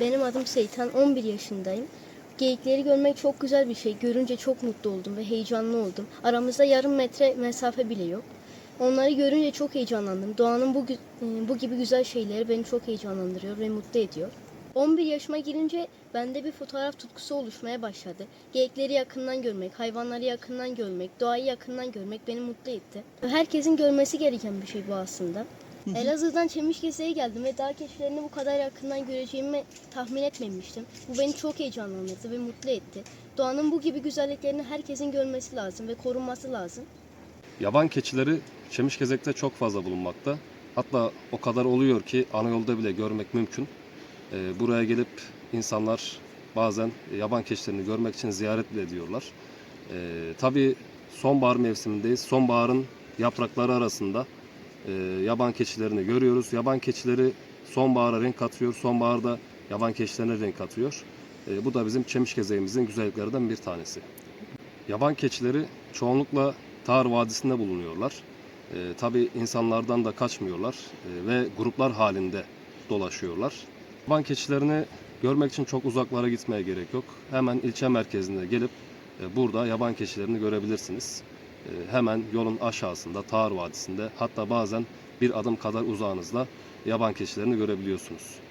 Benim adım Seytan, 11 yaşındayım. Geyikleri görmek çok güzel bir şey. Görünce çok mutlu oldum ve heyecanlı oldum. Aramızda yarım metre mesafe bile yok. Onları görünce çok heyecanlandım. Doğanın bu, e, bu gibi güzel şeyleri beni çok heyecanlandırıyor ve mutlu ediyor. 11 yaşıma girince bende bir fotoğraf tutkusu oluşmaya başladı. Geyikleri yakından görmek, hayvanları yakından görmek, doğayı yakından görmek beni mutlu etti. Herkesin görmesi gereken bir şey bu aslında. Elazığ'dan Çemişgese'ye geldim ve dağ keşiflerini bu kadar yakından göreceğimi tahmin etmemiştim. Bu beni çok heyecanlandırdı ve mutlu etti. Doğanın bu gibi güzelliklerini herkesin görmesi lazım ve korunması lazım. Yaban keçileri Çemişgezek'te çok fazla bulunmakta. Hatta o kadar oluyor ki ana yolda bile görmek mümkün. Ee, buraya gelip insanlar bazen yaban keçilerini görmek için ziyaret bile ediyorlar. Ee, tabii sonbahar mevsimindeyiz. Sonbaharın yaprakları arasında e, yaban keçilerini görüyoruz. Yaban keçileri sonbahara renk katıyor. Sonbaharda yaban keçilerine renk katıyor. Ee, bu da bizim Çemişgezeğimizin güzelliklerinden bir tanesi. Yaban keçileri çoğunlukla Tahar Vadisi'nde bulunuyorlar. Ee, tabii insanlardan da kaçmıyorlar ee, ve gruplar halinde dolaşıyorlar. Yaban keçilerini görmek için çok uzaklara gitmeye gerek yok. Hemen ilçe merkezinde gelip e, burada yaban keçilerini görebilirsiniz. E, hemen yolun aşağısında Tahar Vadisi'nde hatta bazen bir adım kadar uzağınızda yaban keçilerini görebiliyorsunuz.